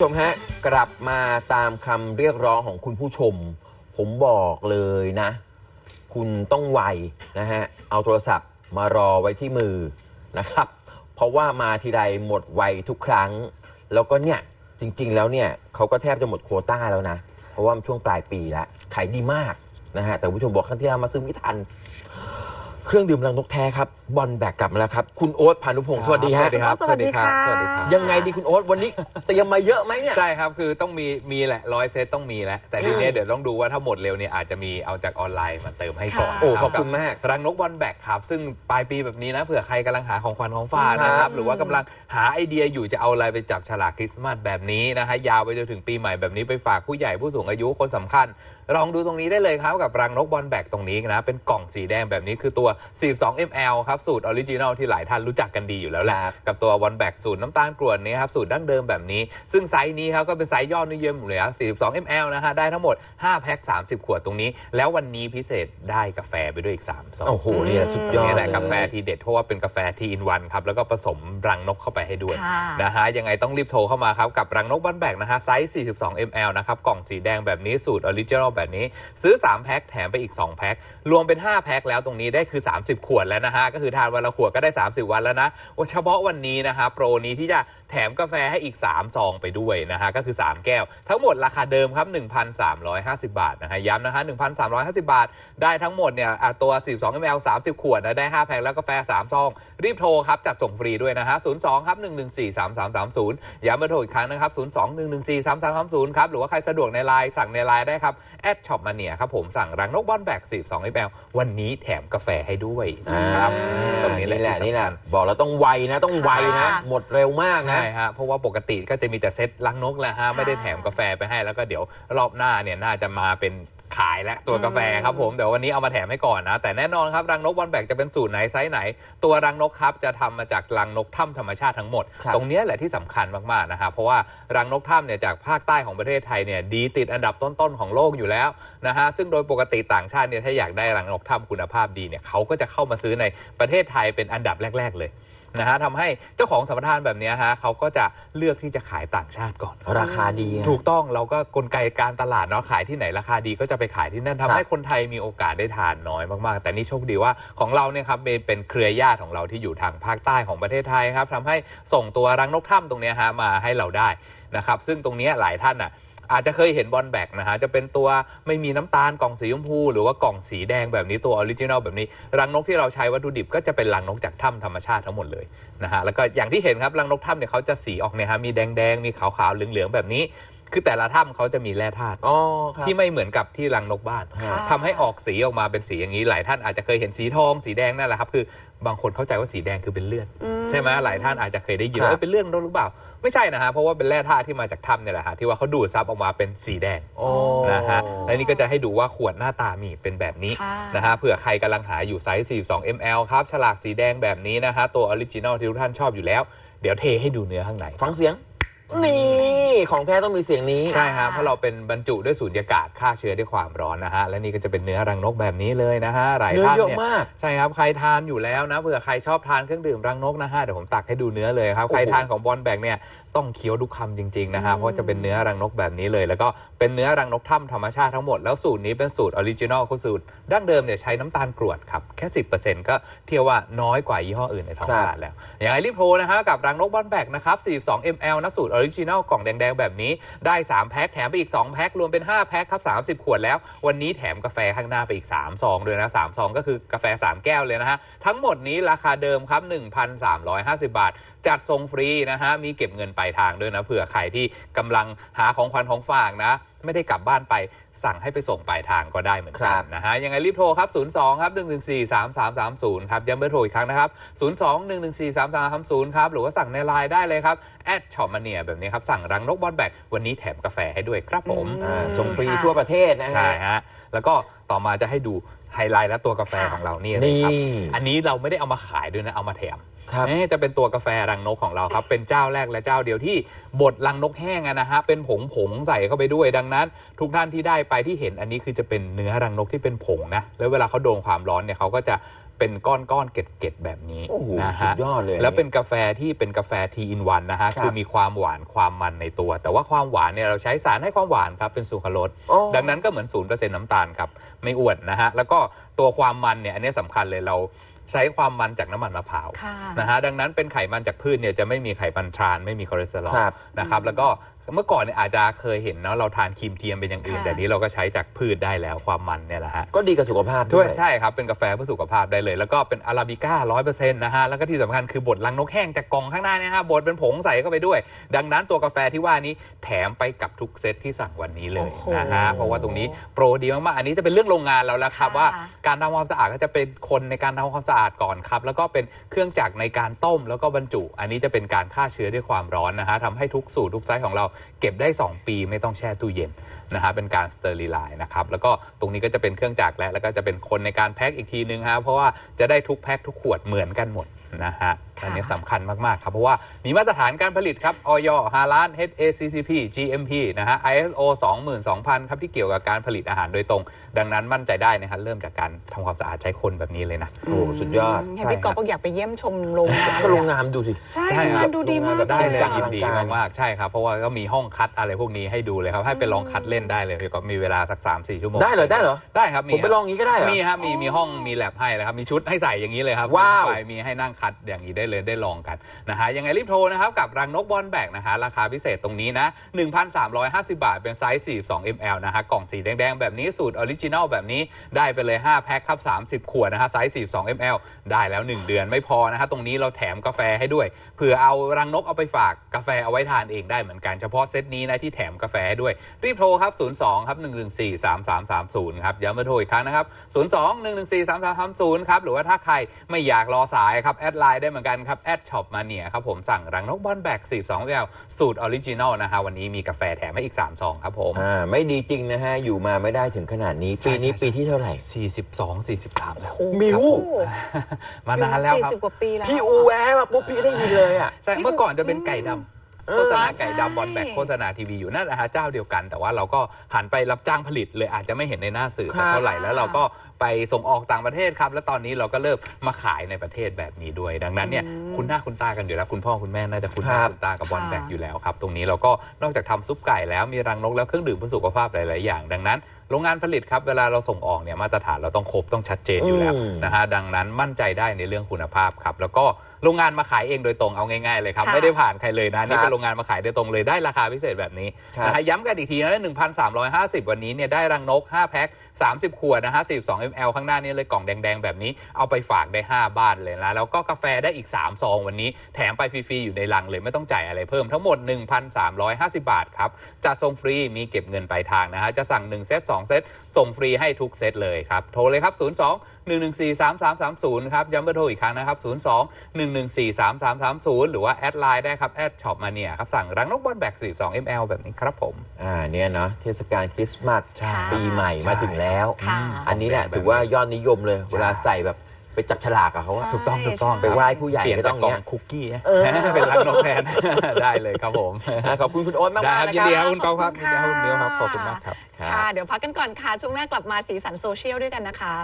ผู้ชมฮะกลับมาตามคำเรียกร้องของคุณผู้ชม ผมบอกเลยนะ คุณต้องไวนะฮะเอาโทรศัพท์มารอไว้ที่มือนะครับ เพราะว่ามาทีไรหมดไวทุกครั้ง แล้วก็เนี่ยจริง ๆ แล้วเนี่ยเขาก็แทบจะหมดโควต้าแล้วนะ เพราะว่ามันช่วงปลายปีแล้วขายดีมากนะฮะแต่ผู้ชมบอกครั้งที่แล้วมาซื้อไม่ทัน เครื่องดื่มรังนกแท้ครับบอลแบกกลับมาแล้วครับ คุณโอ๊ตพานุพงศ์สวัสดีฮะสวัสดีครับสวัสดีค่ะสวัสดีครับ ยังไงดีคุณโอ๊ตวันนี้เตรียมมาเยอะไหมเนี่ย ใช่ครับ คือต้องมีมีแหละร้อยเซตต้องมีแล้วแต่ทีเนี้ยอืมเดี๋ยวต้องดูว่าถ้าหมดเร็วเนี่ยอาจจะมีเอาจากออนไลน์มาเติมให้ก่อนค่ะโอ้นะขอบคุณกัมากรังนกบอลแบกครับ ซึ่งปลายปีแบบนี้นะเผื่อใครกำลังหาของขวัญของฝากนะคครัรับบหรือว่ากำลังหาไอเดียอยู่จะเอาอะไรไปจับฉลากคริสต์มาสแบบนี้นะฮะยาวไปจนถึงปีใหม่แบบนี้ไปฝากผู้ใหญ่ผู้สูงอายุคนสำคัญลองดูตรงนี้ได้เลยครับกับรังนกบอลแบกตรงนี้นะเป็นกล่องสีแดงแบบนี้คือตัว42 ml ครับสูตรออริจินัลที่หลายท่านรู้จักกันดีอยู่แล้วแหละครับกับตัววันแบกสูตรน้ำตาลกรวดนี้ครับสูตรดั้งเดิมแบบนี้ ซึ่งไซส์นี้ครับก็เป็นไซส์ยอดนิยมอยู่เลยครับ42 ml นะฮะได้ทั้งหมด 5 แพ็ค 30 ขวดตรงนี้ แล้ววันนี้พิเศษได้กาแฟไปด้วยอีก3ซองโอ้โหเนี่ยสุดยอดนี่แหละเยกาแฟทีเด็ดเพราะว่าเป็นกาแฟทีอินวันครับแล้วก็ผสมรังนกเข้าไปให้ด้วยค่ะนะฮะยังไงต้องรีบโทรเข้ามาครับกับรังนกบ้านแบกนะฮะไซส์ 42 ml นะครับกล่องสีแดงแบบนี้สูตรออริจินอลแบบนี้ ซื้อ 3 แพ็คแถมไปอีก 2 แพ็ครวมเป็น 5 แพ็คแล้วตรงนี้ได้คือ30 ขวดแล้วนะฮะก็คือทานวันละขวดก็ได้ 30 วันแล้วนะว่าเฉพาะวันนี้นะฮะโปรนี้ที่จะแถมกาแฟให้อีก 3 ซองไปด้วยนะฮะก็คือ 3 แก้ว ทั้งหมดราคาเดิมครับ 1,350 บาทนะฮะย้ำนะฮะ1,350 บาท ได้ทั้งหมดเนี่ยอะตัว 42 ml 30 ขวดนะได้ 5 แพ็คแล้วกาแฟ 3 ซอง รีบโทรครับจัดส่งฟรีด้วยนะฮะ02ครับ114 3330 ย้ำเบอร์โทรอีกครั้งนะครับ 02 114 3330 ครับ หรือว่าใครสะดวกในไลน์สั่งในไลน์ได้ครับแอดช็อปมาเนียครับผมสั่งรังนกบอลแบก42 ml วันนี้แถมกาแฟให้ด้วยนะครับตรงนี้นี่แหละที่นี่แหละสำคัญบอกแล้วต้องไวนะต้องไวนะค่ะหมดเร็วมากนะใช่ฮะเพราะว่าปกติก็จะมีแต่เซตลังนกแหละฮะไม่ได้แถมกาแฟไปให้แล้วก็เดี๋ยวรอบหน้าเนี่ยน่าจะมาเป็นขายและตัวกาแฟครับผมเดี๋ยววันนี้เอามาแถมให้ก่อนนะ แต่แน่นอนครับ รังนกบอลแบกจะเป็นสูตรไหนไซส์ไหน ตัวรังนกครับจะทำมาจากรังนกถ้ำธรรมชาติทั้งหมดครับตรงเนี้ยแหละที่สำคัญมากๆนะฮะเพราะว่ารังนกถ้ำเนี่ยจากภาคใต้ของประเทศไทยเนี่ยดีติดอันดับต้นๆของโลกอยู่แล้วนะฮะซึ่งโดยปกติต่างชาติเนี่ยถ้าอยากได้รังนกถ้ำคุณภาพดีเนี่ยเขาก็จะเข้ามาซื้อในประเทศไทยเป็นอันดับแรก ๆ เลย นะฮะทำให้เจ้าของสัมปทานแบบเนี้ยฮะเขาก็จะเลือกที่จะขายต่างชาติก่อน ราคาดีอะ ถูกต้องเราก็กลไกการตลาดเนาะขายที่ไหนราคาดีก็จะไปขายที่นั่นทำให้คนไทยมีโอกาสได้ทานน้อยมากๆ แต่นี่โชคดีว่าของเราเนี่ยครับเป็นเป็นเครือญาติของเราที่อยู่ทางภาคใต้ของประเทศไทยครับทำให้ส่งตัวรังนกถ้ำตรงเนี้ยฮะมาให้เราได้นะครับซึ่งตรงเนี้ยหลายท่านอะ อาจจะเคยเห็นบอลแบกนะฮะจะเป็นตัวไม่มีน้ำตาลกล่องสีชมพู หรือว่ากล่องสีแดงแบบนี้ตัวออริจินอลแบบนี้ รังนกที่เราใช้วัตถุดิบก็จะเป็นรังนกจากถ้ำธรรมชาติทั้งหมดเลยนะฮะแล้วก็อย่างที่เห็นครับรังนกถ้ำเนี่ยเขาจะสีออกเนี่ยฮะมีแดงแดงมีขาวๆเหลืองๆแบบนี้ คือแต่ละถ้ำเขาจะมีแร่ธาตุอ๋อครับ ที่ไม่เหมือนกับที่รังนกบ้านค่ะ ทำให้ออกสีออกมาเป็นสีอย่างนี้ หลายท่านอาจจะเคยเห็นสีทองสีแดงนั่นแหละครับคือบางคนเข้าใจว่าสีแดงคือเป็นเลือด อืมใช่ไหมหลายท่านอาจจะเคยได้ยินครับว่าเอ้ยเป็นเลือดนกหรือเปล่า ไม่ใช่นะฮะเพราะว่าเป็นแร่ธาตุที่มาจากถ้ำเนี่ยแหละฮะที่ว่าเขาดูดซับออกมาเป็นสีแดง โอ้ นะฮะและนี่ก็จะให้ดูว่าขวดหน้าตามีเป็นแบบนี้ค่ะ นะฮะเผื่อใครกำลังหาอยู่ไซส์ 42 ml ครับ ฉลากสีแดงแบบนี้นะฮะ ตัวออริจินอลที่ทุกท่านชอบอยู่แล้ว เดี๋ยวเทให้ดูเนื้อข้างในฟังเสียง นี่ของแท้ต้องมีเสียงนี้ ใช่ฮะเพราะเราเป็นบรรจุด้วยสูญญากาศฆ่าเชื้อด้วยความร้อนนะฮะ และนี่ก็จะเป็นเนื้อรังนกแบบนี้เลยนะฮะหลายเนื้อท่านเยอะเนี่ยมากใช่ครับใครทานอยู่แล้วนะเผื่อใครชอบทานเครื่องดื่มรังนกนะฮะเดี๋ยวผมตักให้ดูเนื้อเลยครับโอ้โหใครทานของบอลแบกเนี่ยต้องเคี้ยวทุกคำจริงๆนะฮะเพราะจะเป็นเนื้อรังนกแบบนี้เลย แล้วก็เป็นเนื้อรังนกถ้ำธรรมชาติทั้งหมดแล้วสูตรนี้เป็นสูตรออริจินอลคือสูตรดั้งเดิมเนี่ยใช้น้ำตาลกรวดครับแค่10%ก็เทียบว่าน้อยกว่ายี่ห้ออื่นในท้องตลาดแล้วอย่างไรรีบโทรนะฮะกับรังนกบอลแบกนะครับ42 ml นะสูตรออริจินอลกล่องแดง ๆ แบบนี้ได้ 3 แพ็คแถมไปอีก 2 แพ็ครวมเป็น 5 แพ็คครับ 30 ขวดแล้ว วันนี้แถมกาแฟข้างหน้าไปอีก 3 ซองด้วยนะ3ซองก็คือกาแฟ 3 แก้วเลยนะฮะ ทั้งหมดนี้ราคาเดิมครับ 1,350 บาทจัดส่งฟรีนะฮะ มีเก็บเงินปลายทางด้วยนะเผื่อใครที่กำลังหาของขวัญของฝากนะ ไม่ได้กลับบ้านไปสั่งให้ไปส่งปลายทางก็ได้เหมือนครักับ นนะฮะ ยังไงรีบโทรครับ 02 ครับ 114 3330 ครับย้ำเบอร์โทรอีกครั้งนะครับ 02 114 3330 ครับ หรือว่าสั่งในไลน์ได้เลยครับแอดช็อปมาเนียแบบนี้ครับ สั่งรังนกบอลแบกวันนี้แถมกาแฟให้ด้วยครับผม อ่าส่งฟรีค่ะทั่วประเทศนะฮะใช่ฮะ แล้วก็ ต่อมาจะให้ดูไฮไลท์และตัวกาแฟค่ะของเรานี่เลยครับ นี่ อันนี้เราไม่ได้เอามาขายด้วยนะ เอามาแถมครับนี่จะเป็นตัวกาแฟรังนกของเราครับ เป็นเจ้าแรกและเจ้าเดียวที่บดรังนกแห้งอะนะฮะ เป็นผงผงๆใส่เข้าไปด้วย ดังนั้น ทุกท่านที่ได้ไปที่เห็นอันนี้คือจะเป็นเนื้อรังนกที่เป็นผงนะ แล้วเวลาเขาโดนความร้อนเนี่ยเขาก็จะ เป็นก้อนก้อนๆเกล็ดเกล็ดๆแบบนี้โอ้โหนะสุฮะดยอดเลยแล้วเป็นกาแฟที่เป็นกาแฟทีอินวันนะฮะครับ คือมีความหวานความมันในตัว แต่ว่าความหวานเนี่ยเราใช้สารให้ความหวานครับเป็นสุครสโอ้ ดังนั้นก็เหมือนศูนย์เปอร์เซ็นต์น้ำตาลครับ ไม่อ้วนนะฮะ แล้วก็ตัวความมันเนี่ย อันนี้สำคัญเลยเราใช้ความมันจากน้ำมันมะพร้าวค่ะ นะฮะดังนั้นเป็นไขมันจากพืชเนี่ยจะไม่มีไขมันทราน ไม่มีคอเลสเตอรอลครับ นะครับ แล้วก็ เมื่อก่อนเนี่ยอาจจะเคยเห็นเนาะเราทานครีมเทียมเป็นอย่างอื่น ค่ะ แต่นี้เราก็ใช้จากพืชได้แล้วความมันเนี่ยแหละฮะก็ดีกับสุขภาพด้ด้ววยย ใช่ครับ เป็นกาแฟเพื่อสุขภาพได้เลย แล้วก็เป็นอาราบิก้าร้อยเปอร์เซ็นต์นะฮะ แล้วก็ที่สำคัญคือบดลังนกแห้งจากกล่องข้างหน้าเนี่ยฮะบดเป็นผงใส่เข้าไปด้วย ดังนั้นตัวกาแฟที่ว่านี้แถมไปกับทุกเซตที่สั่งวันนี้เลยโอ้โหนะฮะเพราะว่าตรงนี้โปรดีมากๆอันนี้จะเป็นเรื่องโรงงานแล้วละครับค่ะว่า การทำความสะอาดก็จะเป็นคนในการทำความสะอาดก่อนครับ แล้วก็เป็นเครื่องจักรในการต้มแล้วก็บรรจุ อันนี้จะเป็นการฆ่าเชื้อด้วยความร้อนนะฮะทำให้ทุกสูตรทุกไซส์ของเราเก็บได้ 2 ปีไม่ต้องแช่ตู้เย็นนะฮะเป็นการสเตอร์ลีไลน์นะครับแล้วก็ตรงนี้ก็จะเป็นเครื่องจักรและแล้วก็จะเป็นคนในการแพ็คอีกทีนึงฮะเพราะว่าจะได้ทุกแพ็คทุกขวดเหมือนกันหมดนะฮะ อันนี้สำคัญมาก ๆ ครับ เพราะว่ามีมาตรฐานการผลิตครับออยฮาลาน HACCP GMP นะฮะ ISO 22,000 ครับที่เกี่ยวกับการผลิตอาหารโดยตรง ดังนั้นมั่นใจได้นะฮะเริ่มจากการทำความสะอาดใช้คนแบบนี้เลยนะโอ้สุดยอดเห็นพี่กอฟบอกอยากไปเยี่ยมชมโรงงานก็โรงงานดูสิ ใช่ใช่โรงครังาบนดูดีมากได้เลยอะยินดีอลังการมากๆใช่ครับเพราะว่าก็มีห้องคัดอะไรพวกนี้ให้ดูเลยครับให้ไปลองคัดเล่นได้เลยพี่ก็มีเวลาสัก3-4ชั่วโมงได้เหรอได้เหรอได้ครับผมไปลองอย่างนี้ก็ได้เหรอมีครับมีมีห้องมีแลบให้เลยครับมีชุดให้ใส่อย่างนี้เลยครับว้าวไปมีให้นั่งคัดอย่างนี้ได้เลยได้ลองกันนะฮะยังไงรีบโทรนะครับกับรังนกบอลแบกนะฮะราคาพิเศษตรงนี้นะ 1,350 บาท เป็นไซส์ 42 ml นะฮะกล่องสีแดงๆ แบบนี้สูตรออริจินัลแบบนี้ได้ไปเลย 5 แพ็คครับ 30 ขวดนะฮะไซส์ 42 ml ได้แล้ว 1 เดือนไม่พอนะฮะตรงนี้เราแถมกาแฟให้ด้วยเผื่อเอารังนกเอาไปฝากกาแฟเอาไว้ทานเองได้เหมือนกันเฉพาะเซตนี้นะที่แถมกาแฟด้วยรีบโทรครับ 02 ครับ 114 3330 ครับย้ำมาโทรอีกครั้งนะครับ 02 114 3330 ครับหรือว่าถ้าใครไม่อยากรอสายครับแอดไลน์ได้เหมือนกันครับแอดช็อปมาเนี่ยครับผมสั่งรังนกบอลแบก42แก้วสูตรออริจินอลนะฮะวันนี้มีกาแฟแถมให้อีก3ซองครับผมอ่าไม่ดีจริงนะฮะ อยู่มาไม่ได้ถึงขนาดนี้ใช่ปีนี้ใช่ปีที่เท่าไหร่ 42 43 แล้วโอ้โหมิวมานานแล้วครับสี่สิบกว่าปีแล้วพี่อูแวะมาปุ๊บพี่ได้ยินเลยอะใช่เมื่อก่อนจะเป็นไก่ดำเอโฆอษณาใช่ไก่ดำบอลแบกโฆษณาทีวีอยู่นั่นนะฮะเจ้าเดียวกัน แต่ว่าเราก็หันไปรับจ้างผลิตเลยอาจจะไม่เห็นในหน้าสื่อสักเท่าไหร่แล้วเราก็ ไปส่งออกต่างประเทศครับ แล้วตอนนี้เราก็เริ่มมาขายในประเทศแบบนี้ด้วย ดังนั้นเนี่ยคุณหน้าคุณตากันอยู่แล้วคุณพ่อคุณแม่น่าจะคุณหน้าครับคุณตากับบอลแบกค่ะอยู่แล้วครับ ตรงนี้เราก็นอกจากทำซุปไก่แล้วมีรังนกแล้วเครื่องดื่มเพื่อสุขภาพหลาย ๆ อย่าง ดังนั้นโรงงานผลิตครับเวลาเราส่งออกเนี่ยมาตรฐานเราต้องครบต้องชัดเจนอยู่แล้วอืมนะฮะดังนั้นมั่นใจได้ในเรื่องคุณภาพครับ แล้วก็ โรงงานมาขายเองโดยตรงเอาง่ายๆเลยครับ ค่ะ ไม่ได้ผ่านใครเลยนะ นี่ครัเป็บนโรงงานมาขายโดยตรงเลยได้ราคาพิเศษแบบนี้ครับ นะฮะย้ำกันอีกทีนะ1,350 วันนี้เนี่ยได้รังนก 5 แพ็ค 30 ขวดนะฮะ42 ml ข้างหน้านี้เลยกล่องแดงๆ แบบนี้เอาไปฝากได้ 5 บ้านเลยนะแล้วก็กาแฟได้อีก 3 ซองวันนี้ แถมไปฟรีๆ อยู่ในลังเลยไม่ต้องจ่ายอะไรเพิ่มทั้งหมด 1,350 บาทครับจะส่งฟรีมีเก็บเงินปลายทางนะฮะจะสั่ง 1 เซต 2 เซต ส่งฟรีให้ทุกเซตเลยครับ โทรเลยครับ 02 114 3330 ครับย้ำเบอร์โทรอีกครั้งนะครับ 02 114 3330 หรือว่าแอดไลน์ได้ครับแอดช็อปมาเนี่ยครับสั่งรังนกบอลแบก42 ml แบบนี้ครับผม อ่าเนี่ยเนาะเทศกาลคริสต์มาสใช่ปีใหม่ใช่ มาถึงแล้ว ค่ะ อันนี้แหละถือว่ายอดนิยมเลย เวลาใส่แบบไปจับฉลากอะเขาว่าใช่ถูกต้องถูกต้องไปไหว้ผู้ใหญ่เปลี่ยนก็ต้จาอกงกล่อเนี้งย คุกกี้เออ เป็นรังนกแทน ได้เลยครับผมอะขอบคุณคุณโอ๊ตมากได้ๆครับนะยินคดีครัรับบคุณกอล์ฟครับยินดีครับคุณเดียวครับขอบคุณมากครับ ครับ ค่ะ เดี๋ยวพักกันก่อนค่ะ ช่วงหน้ากลับมาสีสันโซเชียลด้วยกันนะคะ